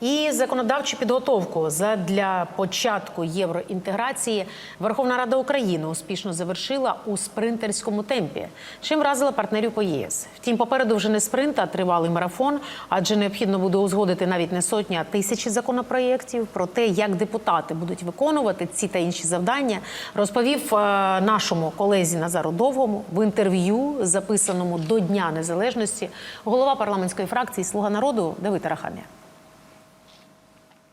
І законодавчу підготовку для початку євроінтеграції Верховна Рада України успішно завершила у спринтерському темпі, чим вразила партнерів по ЄС. Втім, попереду вже не спринт, а тривалий марафон, адже необхідно буде узгодити навіть не сотні, а тисячі законопроєктів. Про те, як депутати будуть виконувати ці та інші завдання, розповів е, нашому колезі Назару Довгому в інтерв'ю, записаному до Дня Незалежності, голова парламентської фракції Слуга народу Давид Арахамія.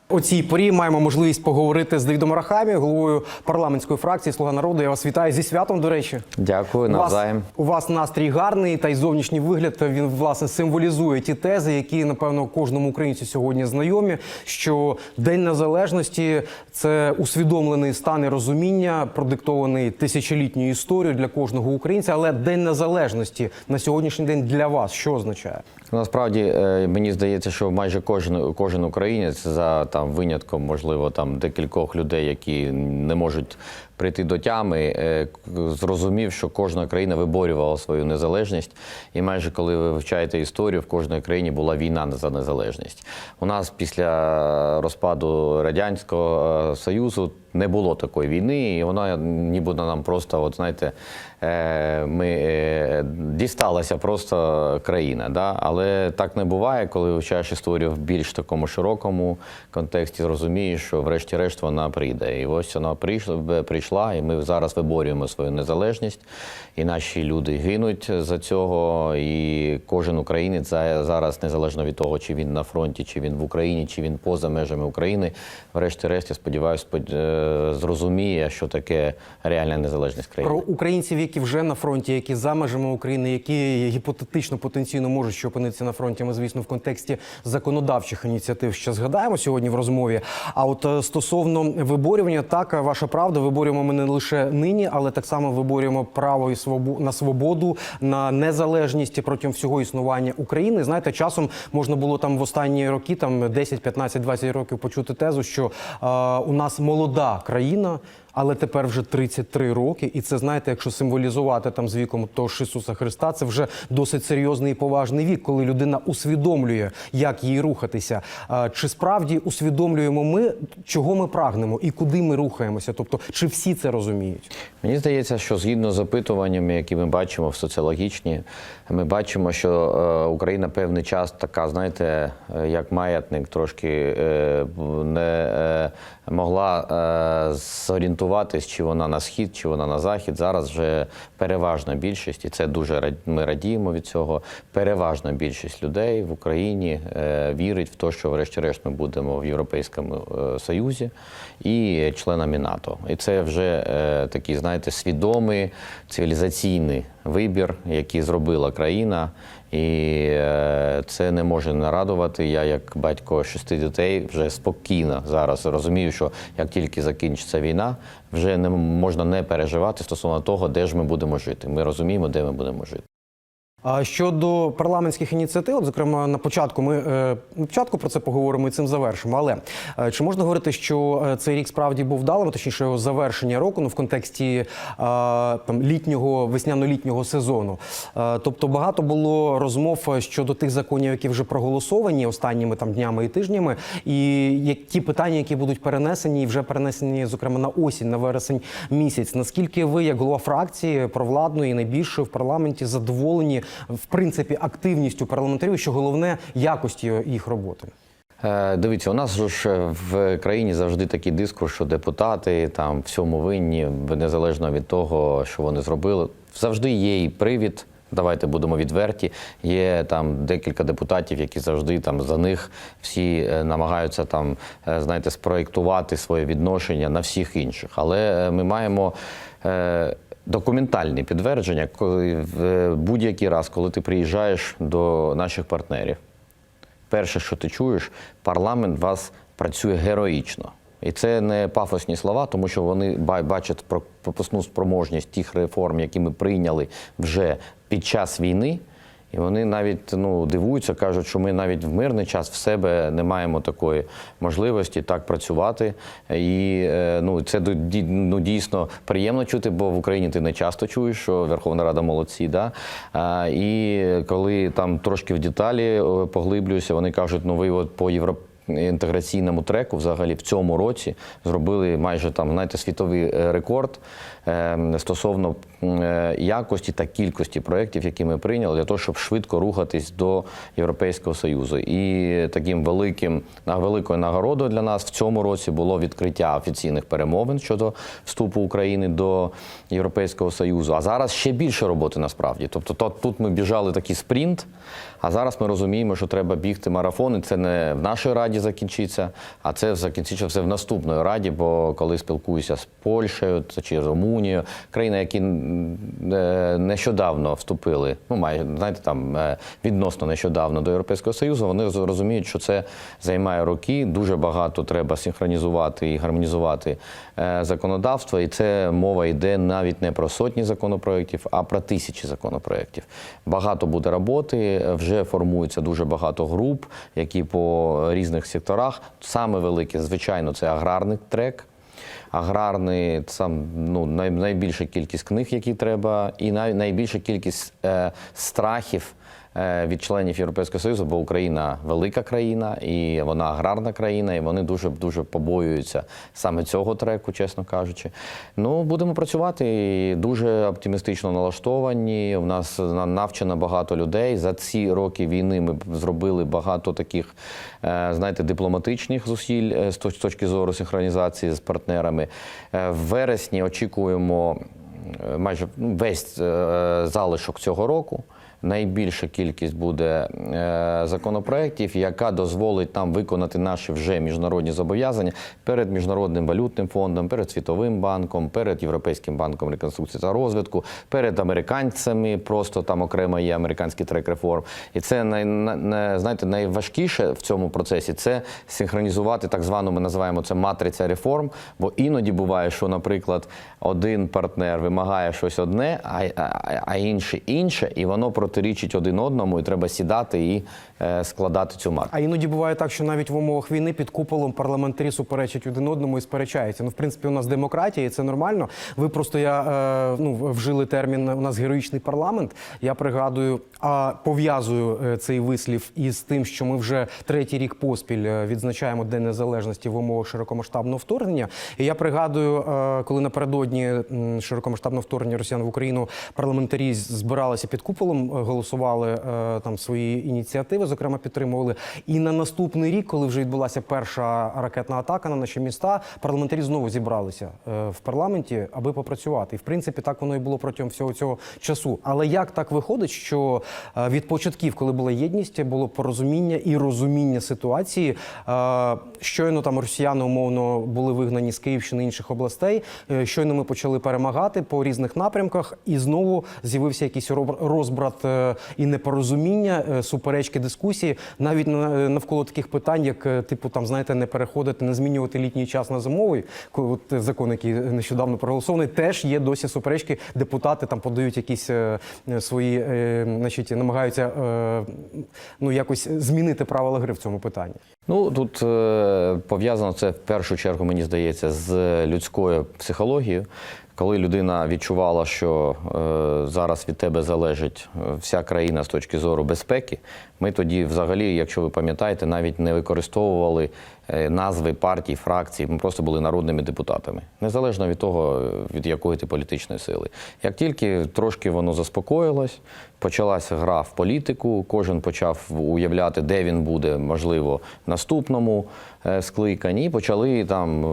О цій порі маємо можливість поговорити з Давідом Арахамі, головою парламентської фракції Слуга народу. Я вас вітаю зі святом. До речі, Дякую, у навзаєм. у вас настрій гарний, та й зовнішній вигляд він власне символізує ті тези, які напевно кожному українцю сьогодні знайомі. Що День Незалежності це усвідомлений стан і розуміння, продиктований тисячолітньою історією для кожного українця. Але День Незалежності на сьогоднішній день для вас що означає? Насправді е, мені здається, що майже кожен кожен українець за там винятком, можливо, там декількох людей, які не можуть прийти до тями, е, зрозумів, що кожна країна виборювала свою незалежність. І майже коли ви вивчаєте історію, в кожній країні була війна за незалежність. У нас після розпаду радянського е, союзу не було такої війни, і вона ніби нам просто, от знаєте, е, ми дісталася просто країна. Да? Але так не буває, коли вивчаєш історію в більш такому широкому контексті, розумієш, що врешті-решт вона прийде. І ось вона прийшла, прийшла, і ми зараз виборюємо свою незалежність, і наші люди гинуть за цього. І кожен українець зараз, незалежно від того, чи він на фронті, чи він в Україні, чи він поза межами України, врешті-решт, я сподіваюся, е, зрозуміє, що таке реальна незалежність країни. Про українців, які вже на фронті, які за межами України, які гіпотетично потенційно можуть ще опинитися на фронті. Ми, звісно, в контексті законодавчих ініціатив ще згадаємо сьогодні в розмові. А от е, стосовно виборювання, так ваша правда, виборюємо ми не лише нині, але так само виборюємо право і свобу на свободу, на незалежність протягом всього існування України. Знаєте, часом можна було там в останні роки, там 10, 15, 20 років почути тезу, що е, у нас молода країна. Але тепер вже 33 роки, і це знаєте, якщо символізувати там з віком того ж Ісуса Христа, це вже досить серйозний і поважний вік, коли людина усвідомлює, як їй рухатися. Чи справді усвідомлюємо ми, чого ми прагнемо і куди ми рухаємося? Тобто, чи всі це розуміють? Мені здається, що згідно з опитуваннями, які ми бачимо в соціологічні, ми бачимо, що е, Україна певний час така, знаєте, е, як маятник, трошки е, не могла е, зорієнтуватись, чи вона на схід, чи вона на захід. Зараз вже переважна більшість, і це дуже ми радіємо від цього. Переважна більшість людей в Україні е, вірить в те, що врешті-решт ми будемо в Європейському е, Союзі і членами НАТО. І це вже е, такий, знаєте, свідомий цивілізаційний вибір, який зробила країна. І е, це не може не радувати. Я, як батько шести дітей, вже спокійно зараз розумію, що як тільки закінчиться війна, вже не можна не переживати стосовно того, де ж ми будемо жити. Ми розуміємо, де ми будемо жити. Щодо парламентських ініціатив, от, зокрема, на початку ми е, на початку про це поговоримо і цим завершимо. Але е, чи можна говорити, що е, цей рік справді був вдалим, точніше завершення року, ну в контексті там літнього весняно-літнього сезону? Тобто багато було розмов щодо тих законів, які вже проголосовані останніми там днями і тижнями, і як ті питання, які будуть перенесені, і вже перенесені, зокрема на осінь, на вересень місяць. Наскільки ви, як голова фракції провладної, найбільшої в парламенті, задоволені в принципі активністю парламентарів, що головне якостю їх роботи? Е, Дивіться, у нас ж в країні завжди такий дискурс, що депутати там всьому винні, незалежно від того, що вони зробили. Завжди є і привід. Давайте будемо відверті. Є там декілька депутатів, які завжди там за них всі е, намагаються там, е, знаєте, спроєктувати своє відношення на всіх інших. Але ми маємо. Документальні підтвердження, коли в е, будь-який раз, коли ти приїжджаєш до наших партнерів, перше, що ти чуєш, парламент вас працює героїчно. І це не пафосні слова, тому що вони ба- бачать про- пропускну спроможність тих реформ, які ми прийняли вже під час війни. І вони навіть ну, дивуються, кажуть, що ми навіть в мирний час в себе не маємо такої можливості так працювати. І е, ну, це ну, дійсно приємно чути, бо в Україні ти не часто чуєш, що Верховна Рада молодці. Да? І коли там трошки в деталі поглиблююся, вони кажуть, ну ви от по європейському інтеграційному треку взагалі в цьому році зробили майже там, знаєте, світовий е, рекорд е, стосовно е, якості та кількості проєктів, які ми прийняли для того, щоб швидко рухатись до Європейського Союзу. І таким великим великою нагородою для нас в цьому році було відкриття офіційних перемовин щодо вступу України до Європейського Союзу. А зараз ще більше роботи насправді. Тобто, то, тут ми біжали такий спринт. А зараз ми розуміємо, що треба бігти марафон, і це не в нашій раді закінчиться, а це закінчиться все в наступної раді. Бо коли спілкуюся з Польщею чи Румунією, країни, які е, нещодавно вступили, ну майже знаєте, там е, відносно нещодавно до Європейського Союзу, вони розуміють, що це займає роки. Дуже багато треба синхронізувати і гармонізувати е, законодавство. І це мова йде навіть не про сотні законопроєктів, а про тисячі законопроєктів. Багато буде роботи. Вже формується дуже багато груп, які по різних секторах. Саме велике, звичайно, це аграрний трек. Аграрний сам ну най, найбільша кількість книг, які треба, і най, найбільша кількість е, страхів від членів Європейського Союзу, бо Україна велика країна, і вона аграрна країна, і вони дуже дуже побоюються саме цього треку, чесно кажучи. Ну будемо працювати дуже оптимістично налаштовані. У нас навчено багато людей. За ці роки війни ми зробили багато таких, е, знаєте, дипломатичних зусиль е, з точки зору синхронізації з партнерами. Е, В вересні очікуємо е, майже ну, весь е, залишок цього року. Найбільша кількість буде е, законопроєктів, яка дозволить нам виконати наші вже міжнародні зобов'язання перед міжнародним валютним фондом, перед світовим банком, перед Європейським банком реконструкції та розвитку, перед американцями. Просто там окремо є американський трек реформ. І це най, на- на- знаєте, найважкіше в цьому процесі це синхронізувати так звану, ми називаємо це матриця реформ. Бо іноді буває, що, наприклад, один партнер вимагає щось одне, а, а, а інший інше, і воно протирічить один одному, і треба сідати і е, складати цю матрицю. А іноді буває так, що навіть в умовах війни під куполом парламентарі суперечать один одному і сперечаються. Ну, в принципі, у нас демократія, і це нормально. Ви просто я е, ну вжили термін. У нас героїчний парламент. Я пригадую, а пов'язую е, цей вислів із тим, що ми вже третій рік поспіль відзначаємо День Незалежності в умовах широкомасштабного вторгнення. І я пригадую, коли напередодні широкомасштабного вторгнення Росіян в Україну парламентарі збиралися під куполом, голосували е, там свої ініціативи, зокрема підтримували. І на наступний рік, коли вже відбулася перша ракетна атака на наші міста, парламентарі знову зібралися е, в парламенті, аби попрацювати. І в принципі, так воно і було протягом всього цього часу. Але як так виходить, що е, від початків, коли була єдність, було порозуміння і розуміння ситуації. Щойно там росіяни умовно були вигнані з Київщини інших областей. Щойно ми почали перемагати по різних напрямках, і знову з'явився якийсь розбрат і непорозуміння, е, суперечки, дискусії, навіть на- навколо таких питань, як е, типу там знаєте, не переходити, не змінювати літній час на зимовий. От е, закон, який нещодавно проголосований, теж є досі суперечки. Депутати там подають якісь е, е, свої, е, значить, намагаються е, ну якось змінити правила гри в цьому питанні. Ну тут е, пов'язано це в першу чергу, мені здається, з людською психологією. Коли людина відчувала, що е, зараз від тебе залежить е, вся країна з точки зору безпеки, ми тоді, взагалі, якщо ви пам'ятаєте, навіть не використовували е, назви партій, фракцій. Ми просто були народними депутатами, незалежно від того, е, від якої ти політичної сили. Як тільки трошки воно заспокоїлось, почалася гра в політику, кожен почав уявляти, де він буде, можливо, наступному скликанні, і почали там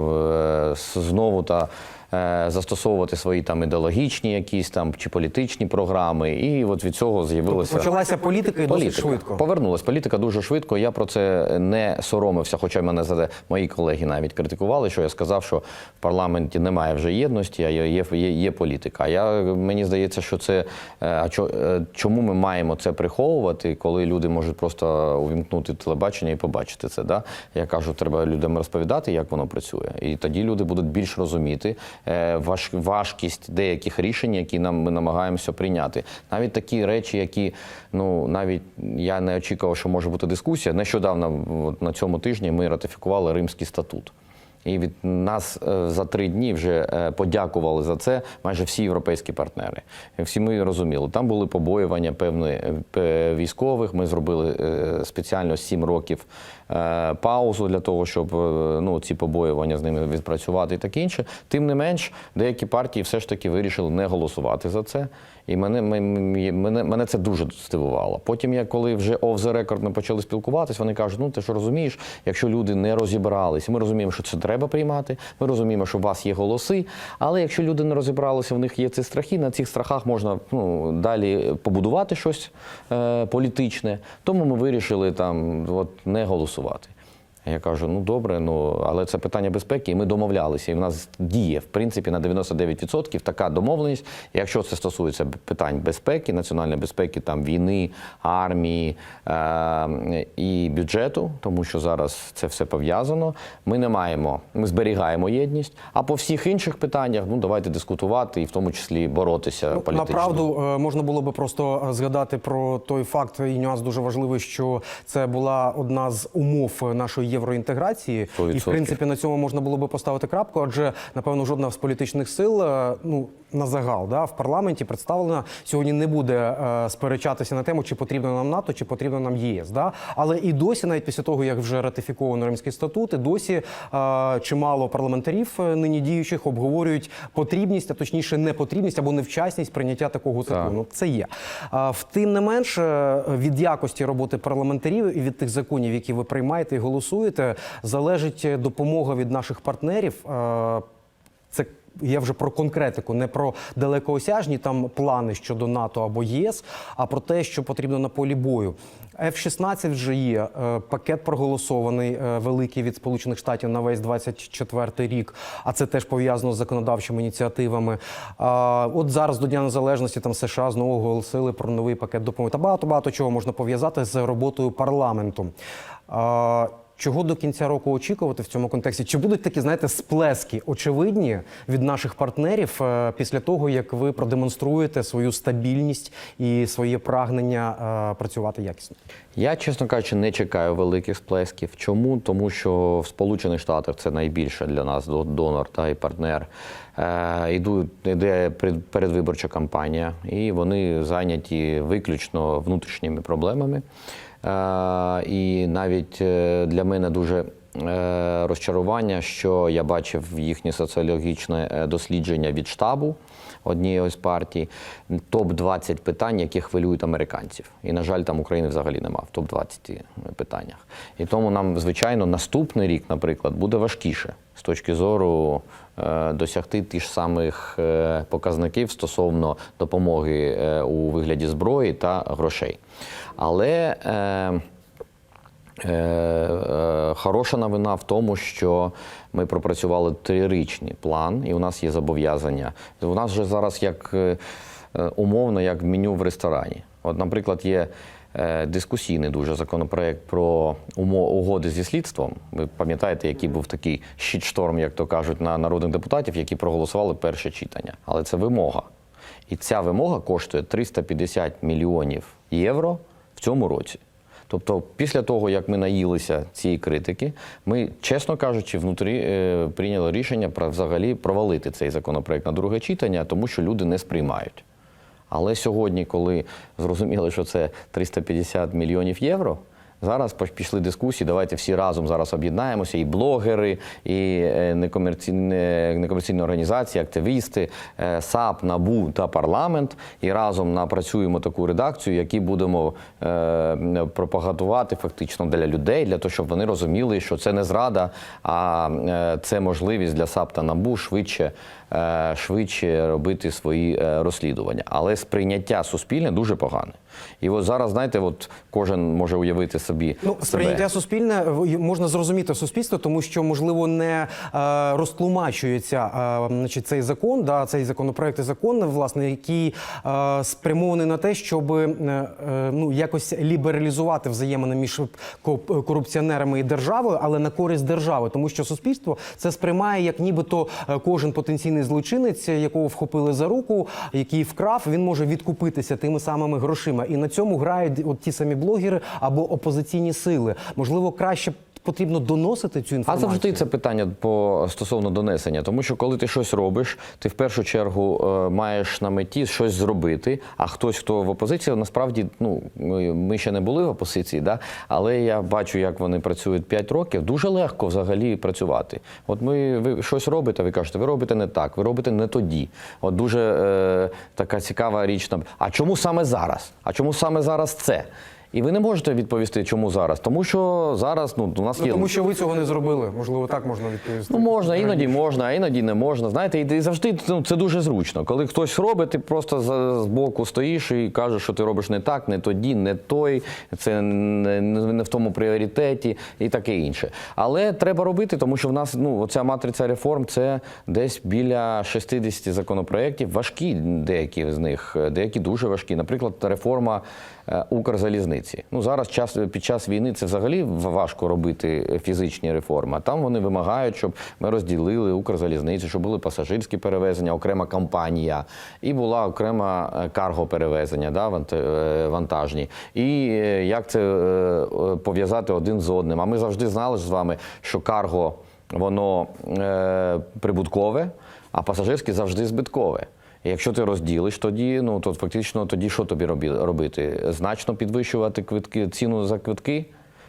знову та. Е, Застосовувати свої там ідеологічні якісь там чи політичні програми, і от від цього з'явилося Почалася політика і досить швидко. Повернулась політика дуже швидко. Я про це не соромився, хоча мене за мої колеги навіть критикували, що я сказав, що в парламенті немає вже єдності, а є, є, є, є політика. Я мені здається, що це е, а е, чому ми маємо це приховувати, коли люди можуть просто увімкнути телебачення і побачити це. Да? Я кажу, треба людям розповідати, як воно працює, і тоді люди будуть більш розуміти важкість деяких рішень, які нам ми намагаємося прийняти. Навіть такі речі, які ну навіть я не очікував, що може бути дискусія. Нещодавно, на цьому тижні, ми ратифікували Римський статут. І від нас е, за три дні вже е, подякували за це майже всі європейські партнери. Всі ми розуміли, там були побоювання певної е, військових. Ми зробили е, спеціально сім років е, паузу для того, щоб е, ну, ці побоювання з ними відпрацювати і таке інше. Тим не менш, деякі партії все ж таки вирішили не голосувати за це. І мене, мене, мене, це дуже здивувало. Потім, я коли вже off the record ми почали спілкуватись, вони кажуть, ну ти що розумієш, якщо люди не розібралися, ми розуміємо, що це треба приймати, ми розуміємо, що у вас є голоси, але якщо люди не розібралися, в них є ці страхи, на цих страхах можна ну, далі побудувати щось е, політичне. Тому ми вирішили там от, не голосувати. Я кажу, ну добре, ну але це питання безпеки, і ми домовлялися. І в нас діє в принципі на 99% така домовленість. Якщо це стосується питань безпеки, національної безпеки, там війни, армії е- і бюджету, тому що зараз це все пов'язано. Ми не маємо, ми зберігаємо єдність. А по всіх інших питаннях, ну давайте дискутувати і в тому числі боротися Ну, політично. Направду е, можна було би просто е, згадати про той факт і нюанс дуже важливий, що це була одна з умов е, нашої євроінтеграції, і в принципі на цьому можна було би поставити крапку, адже напевно жодна з політичних сил, е, ну на загал, да, в парламенті представлена сьогодні не буде е, сперечатися на тему, чи потрібно нам НАТО, чи потрібно нам ЄС. Да? Але і досі, навіть після того як вже ратифіковано Римський статут, і досі е, чимало парламентарів нині діючих обговорюють потрібність, а точніше непотрібність або невчасність прийняття такого закону. Це є. В тим не менш, е, від якості роботи парламентарів і від тих законів, які ви приймаєте і голосуєте, залежить е, допомога від наших партнерів. Е, Це я вже про конкретику, не про далекоосяжні там плани щодо НАТО або ЄС, а про те, що потрібно на полі бою. F-16 вже є е, пакет проголосований е, великий від Сполучених Штатів на весь 24 рік. А це теж пов'язано з законодавчими ініціативами. От зараз до Дня Незалежності там США знову оголосили про новий пакет допомоги. Та багато багато чого можна пов'язати з роботою парламенту. Чого до кінця року очікувати в цьому контексті? Чи будуть такі, знаєте, сплески очевидні від наших партнерів е, після того, як ви продемонструєте свою стабільність і своє прагнення е, працювати якісно? Я, чесно кажучи, не чекаю великих сплесків. Чому? Тому що в Сполучених Штатах це найбільше для нас до- донор та і партнер. Е, іду, передвиборча кампанія, і вони зайняті виключно внутрішніми проблемами. Е, і навіть е, для мене дуже е, розчарування, що я бачив їхнє соціологічне е, дослідження від штабу однієї з партій, топ-20 питань, які хвилюють американців. І, на жаль, там України взагалі немає в топ-20 питаннях. І тому нам, звичайно, наступний рік, наприклад, буде важкіше з точки зору е, досягти тих самих е, показників стосовно допомоги е, у вигляді зброї та грошей. Але е, Е, е, Хороша новина в тому, що ми пропрацювали трирічний план, і у нас є зобов'язання. У нас вже зараз як е, е, умовно, як меню в ресторані. От, наприклад, є е, дискусійний дуже законопроект про угоди зі слідством. Ви пам'ятаєте, який був такий щитшторм, як то кажуть, на народних депутатів, які проголосували перше читання. Але це вимога. І ця вимога коштує 350 мільйонів євро в цьому році. Тобто, після того, як ми наїлися цієї критики, ми, чесно кажучи, внутрі е, прийняли рішення про взагалі провалити цей законопроект на друге читання, тому що люди не сприймають. Але сьогодні, коли зрозуміли, що це 350 мільйонів євро, зараз пішли дискусії. Давайте всі разом зараз об'єднаємося, і блогери, і е, некомерційні, некомерційні організації, активісти, е, САП, НАБУ та парламент, і разом напрацюємо таку редакцію, які будемо е, пропагандувати фактично для людей, для того, щоб вони розуміли, що це не зрада, а це можливість для САП та НАБУ швидше, швидше робити свої е, розслідування. Але сприйняття суспільне дуже погане. І от зараз, знаєте, от кожен може уявити собі Ну, себе. сприйняття суспільне в- можна зрозуміти суспільство, тому що можливо не е, розтлумачується е, значить, цей закон, да, цей законопроект і закон, власне, який е, спрямований на те, щоб е, е, ну якось лібералізувати взаємини між ко- корупціонерами і державою, але на користь держави, тому що суспільство це сприймає як нібито е, кожен потенційний злочинець, якого вхопили за руку, який вкрав, він може відкупитися тими самими грошима. І на цьому грають от ті самі блогери або опозиційні сили. Можливо, краще потрібно доносити цю інформацію? А завжди це питання по стосовно донесення, тому що коли ти щось робиш, ти в першу чергу е, маєш на меті щось зробити. А хтось, хто в опозиції, насправді, ну ми, ми ще не були в опозиції, да? але я бачу, як вони працюють 5 років. Дуже легко взагалі працювати. От ми ви щось робите, ви кажете, ви робите не так, ви робите не тоді. От дуже е, така цікава річ там. А чому саме зараз? А чому саме зараз це? І ви не можете відповісти, чому зараз, тому що зараз ну у нас Ну, є тому що ви цього не зробили. Можливо, так можна відповісти. Ну, можна, іноді можна, а іноді не можна. Знаєте, і, завжди ну, це дуже зручно. Коли хтось робить, ти просто з боку стоїш і кажеш, що ти робиш не так, не тоді, не той, це не, не в тому пріоритеті і таке інше. Але треба робити, тому що в нас ну, оця матриця реформ це десь біля 60 законопроєктів. Важкі деякі з них, деякі дуже важкі. Наприклад, реформа е, Укрзалізниці. Ну зараз час під час війни це взагалі важко робити фізичні реформи. А там вони вимагають, щоб ми розділили Укрзалізницю, щоб були пасажирські перевезення, окрема компанія, і була окрема е, карго-перевезення, да, е, вантажні. І е, як це е, е, пов'язати один з одним. А ми завжди знали з вами, що карго воно е, прибуткове, а пасажирське завжди збиткове. Якщо ти розділиш, тоді ну то фактично тоді що тобі робити? Значно підвищувати квитки ціну за квитки.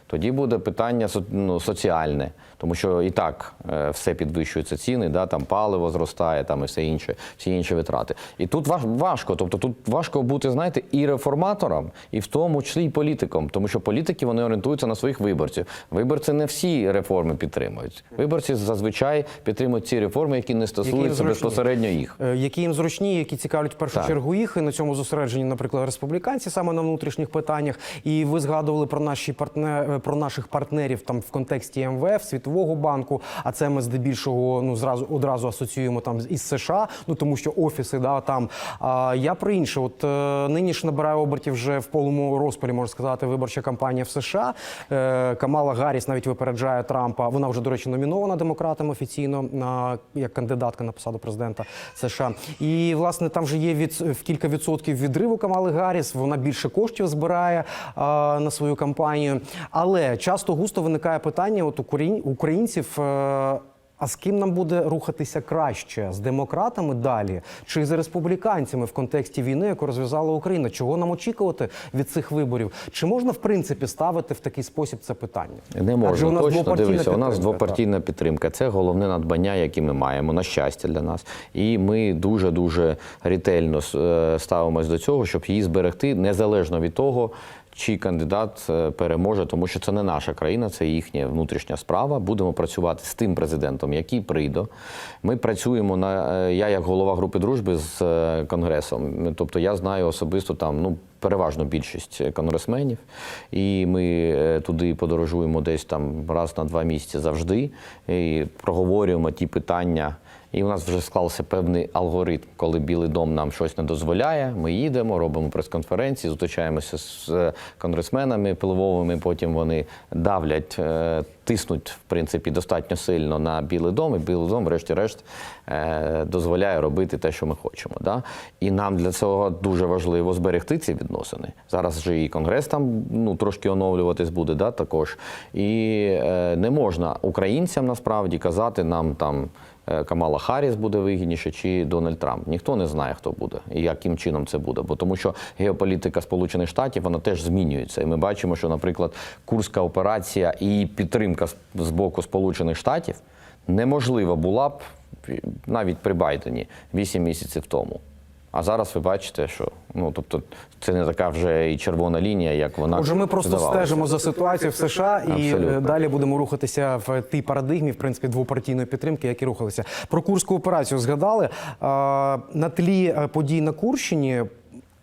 Тоді буде питання ну, соціальне, тому що і так е, все підвищується ціни, да, там паливо зростає, там і все інше, всі інші витрати. І тут важ- важко. Тобто тут важко бути, знаєте, і реформатором, і в тому числі і політиком, тому що політики вони орієнтуються на своїх виборців. Виборці не всі реформи підтримують. Виборці зазвичай підтримують ці реформи, які не стосуються зручні. безпосередньо їх. Е, Які їм зручні, які цікавлять в першу Так. чергу їх, і на цьому зосереджені, наприклад, республіканці саме на внутрішніх питаннях. І ви згадували про наші партнер, про наших партнерів там в контексті МВФ, Світового банку. А це ми здебільшого ну зразу одразу асоціюємо там із США. Ну тому що офіси да там. А я про інше. От е, нині ж набирає обертів вже в повному розпалі, можна сказати, виборча кампанія в США. Е, Камала Гарріс навіть випереджає Трампа. Вона вже, до речі, номінована демократами офіційно на як кандидатка на посаду президента США. І власне там вже є від в кілька відсотків відриву Камали Гарріс. Вона більше коштів збирає а, на свою кампанію. Але часто густо виникає питання: от україн- українців. е, а з ким нам буде рухатися краще з демократами далі чи з республіканцями в контексті війни, яку розв'язала Україна? Чого нам очікувати від цих виборів? Чи можна в принципі ставити в такий спосіб це питання? Не можна Адже у нас точно дивися. У нас двопартійна підтримка. Це головне надбання, яке ми маємо на щастя для нас. І ми дуже дуже ретельно е, ставимось до цього, щоб її зберегти незалежно від того. Чий кандидат е, переможе, тому що це не наша країна, це їхня внутрішня справа. Будемо працювати з тим президентом, який прийде. Ми працюємо на е, я як голова групи дружби з е, конгресом. Тобто я знаю особисто там ну переважну більшість конгресменів, і ми туди подорожуємо десь там раз на два місяці завжди і проговорюємо ті питання. І у нас вже склався певний алгоритм, коли Білий дом нам щось не дозволяє. Ми їдемо, робимо прес-конференції, зустрічаємося з е, конгресменами пиловими. Потім вони давлять, е, тиснуть в принципі достатньо сильно на Білий дом, і Білий дом, врешті-решт, е, дозволяє робити те, що ми хочемо. Да? І нам для цього дуже важливо зберегти ці відносини. Зараз же і конгрес там ну трошки оновлюватись буде, да, також. І не можна українцям насправді казати нам там. Е, Камала Харріс буде вигідніше чи Дональд Трамп. Ніхто не знає, хто буде і яким чином це буде. Бо тому що геополітика Сполучених Штатів вона теж змінюється. І ми бачимо, що, наприклад, курська операція і підтримка з- боку Сполучених Штатів неможлива була б навіть при Байдені 8 місяців тому. А зараз ви бачите, що ну тобто це не така вже і червона лінія, як вона Отже, ми просто здавалася. стежимо за ситуацією в США і Абсолютно. е, далі будемо рухатися в тій парадигмі, в принципі, двопартійної підтримки, які рухалися. Про курську операцію згадали на тлі е, подій на Курщині.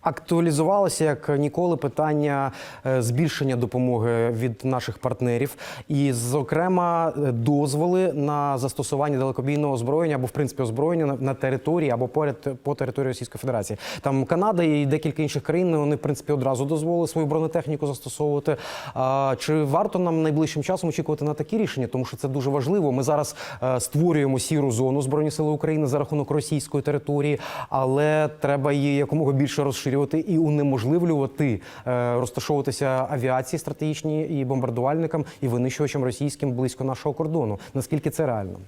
Актуалізувалося як ніколи питання е, збільшення допомоги від наших партнерів, і, зокрема, дозволи на застосування далекобійного озброєння або в принципі озброєння на, на території або поряд по території Російської Федерації. Там Канада і декілька інших країн вони в принципі одразу дозволили свою бронетехніку застосовувати. А, чи варто нам найближчим часом очікувати на такі рішення? Тому що це дуже важливо. Ми зараз е, створюємо сіру зону збройні сили України за рахунок російської території, але треба її якомога більше розширити розширювати і унеможливлювати е, розташовуватися авіації стратегічні і бомбардувальникам і винищувачам російським близько нашого кордону. Наскільки це реально?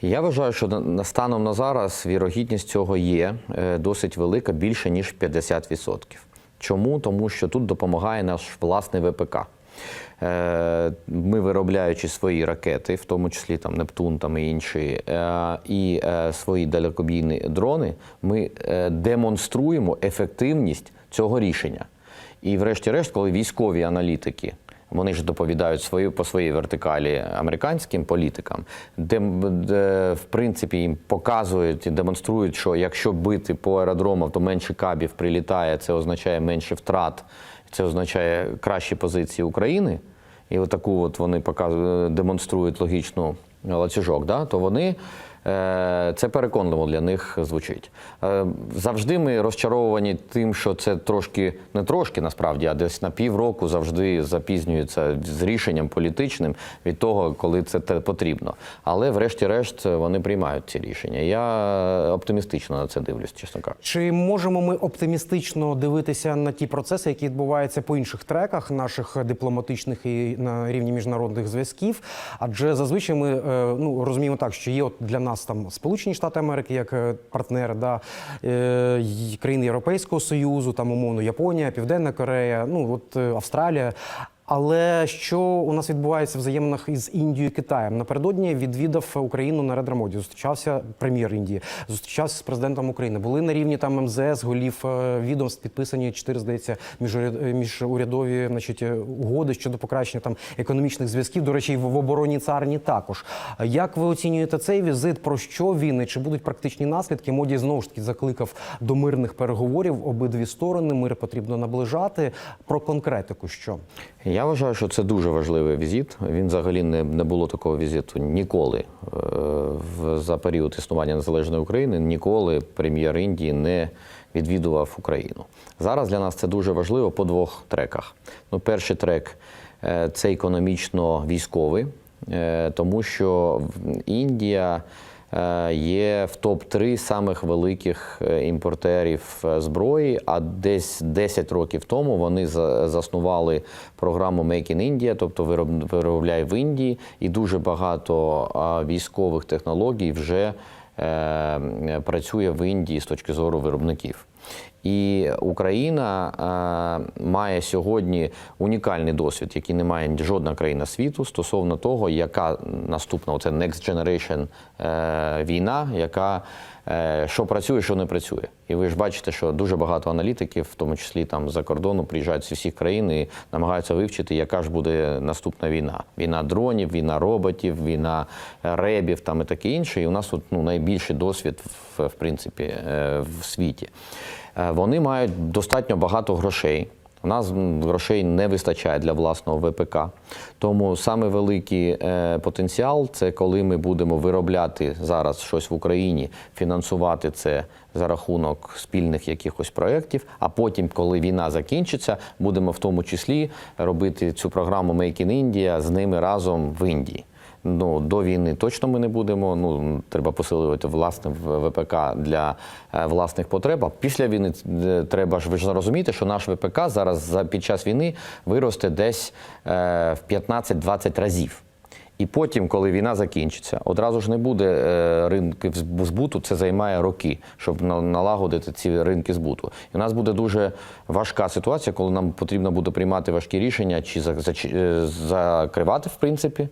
Я вважаю, що станом на зараз вірогідність цього є е, досить велика, більше ніж 50%. Чому? Тому що тут допомагає наш власний ВПК. Е, Ми виробляючи свої ракети, в тому числі там Нептун там і інші, е, і е, свої далекобійні дрони, ми демонструємо ефективність цього рішення. І, врешті-решт, коли військові аналітики вони ж доповідають свою по своїй вертикалі американським політикам, де, де в принципі їм показують і демонструють, що якщо бити по аеродромам, то менше кабів прилітає, це означає менше втрат, це означає кращі позиції України. І отаку от вони показують, демонструють логічну ланцюжок, да? то вони. Е, Це переконливо для них звучить. Е, Завжди ми розчаровані тим, що це трошки не трошки насправді, а десь на півроку завжди запізнюється з рішенням політичним від того, коли це потрібно. Але, врешті-решт, вони приймають ці рішення. Я оптимістично на це дивлюсь, чесно кажучи. Чи можемо ми оптимістично дивитися на ті процеси, які відбуваються по інших треках наших дипломатичних і на рівні міжнародних зв'язків? Адже зазвичай ми е, ну розуміємо так, що є от для нас там Сполучені Штати Америки як е, партнер, да е, країни Європейського Союзу, там умовно Японія, Південна Корея, ну от е, Австралія. Але що у нас відбувається в із Індією і Китаєм? Напередодні відвідав Україну на Редрамоді. Зустрічався прем'єр Індії, зустрічався з президентом України. Були на рівні там МЗС, голів е, відомств підписані чотири, здається, е, міжурядові значить, е, угоди щодо покращення там економічних зв'язків. До речі, в обороні царні також. Як ви оцінюєте цей візит? Про що він і чи будуть практичні наслідки? Моді знову ж таки закликав до мирних переговорів обидві сторони. Мир потрібно наближати. Про конкретику що? Я вважаю, що це дуже важливий візит. Він взагалі не, не було такого візиту ніколи е, в, за період існування незалежної України. Ніколи прем'єр Індії не відвідував Україну. Зараз для нас це дуже важливо по двох треках. Ну, перший трек е, це економічно-військовий, е, тому що Індія. Е, Є в топ-3 самих великих е, імпортерів е, зброї. А десь 10 років тому вони за- заснували програму Make in India, тобто вироб- виробляй в Індії, і дуже багато військових технологій вже працює в Індії з точки зору виробників. І Україна е, має сьогодні унікальний досвід, який не має жодна країна світу стосовно того, яка наступна оце Next Generation е, війна, яка що працює, що не працює. І ви ж бачите, що дуже багато аналітиків, в тому числі там за кордону, приїжджають зі всіх країн і намагаються вивчити, яка ж буде наступна війна. Війна дронів, війна роботів, війна е, ребів там і таке інше. І у нас тут ну, найбільший досвід в, в принципі е, в світі. Е, Вони мають достатньо багато грошей. У нас грошей не вистачає для власного ВПК. Тому саме великий е, потенціал це коли ми будемо виробляти зараз щось в Україні, фінансувати це за рахунок спільних якихось проєктів. А потім, коли війна закінчиться, будемо в тому числі робити цю програму Make in India з ними разом в Індії. Ну, до війни точно ми не будемо. Ну треба посилювати власне ВПК для е, власних потреб. А після війни е, треба ж ви ж розумієте, що наш ВПК зараз за під час війни виросте десь е, в 15-20 разів. І потім, коли війна закінчиться, одразу ж не буде ринки взб- збуту. Це займає роки, щоб налагодити ці ринки збуту. І у нас буде дуже важка ситуація, коли нам потрібно буде приймати важкі рішення, чи за- за- чи, закривати в принципі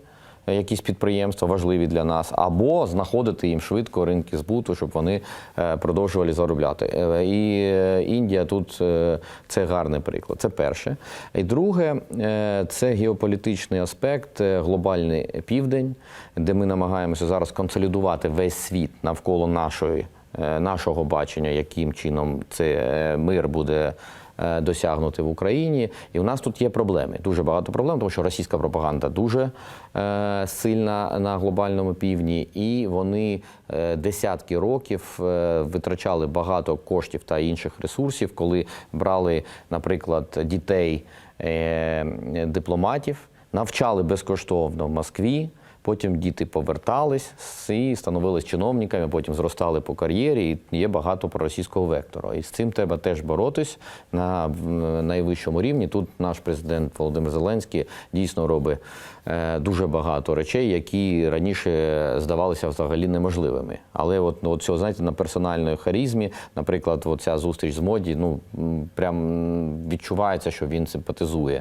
якісь підприємства важливі для нас, або знаходити їм швидко ринки збуту, щоб вони е, продовжували заробляти. Е, І е, Індія тут е, це гарний приклад. Це перше. І друге, е, це геополітичний аспект, е, глобальний південь, де ми намагаємося зараз консолідувати весь світ навколо нашої. е, Нашого бачення, яким чином це е, мир буде е, досягнути в Україні. І у нас тут є проблеми. Дуже багато проблем, тому що російська пропаганда дуже е, сильна на глобальному півдні, і вони е, десятки років е, витрачали багато коштів та інших ресурсів, коли брали, наприклад, дітей е, дипломатів, навчали безкоштовно в Москві. Потім діти повертались і становились чиновниками, потім зростали по кар'єрі. І є багато проросійського вектора. І з цим треба теж боротись на найвищому рівні. Тут наш президент Володимир Зеленський дійсно робить е, дуже багато речей, які раніше здавалися взагалі неможливими. Але от, от цього знаєте, на персональної харізмі, наприклад, оця зустріч з моді, ну прям відчувається, що він симпатизує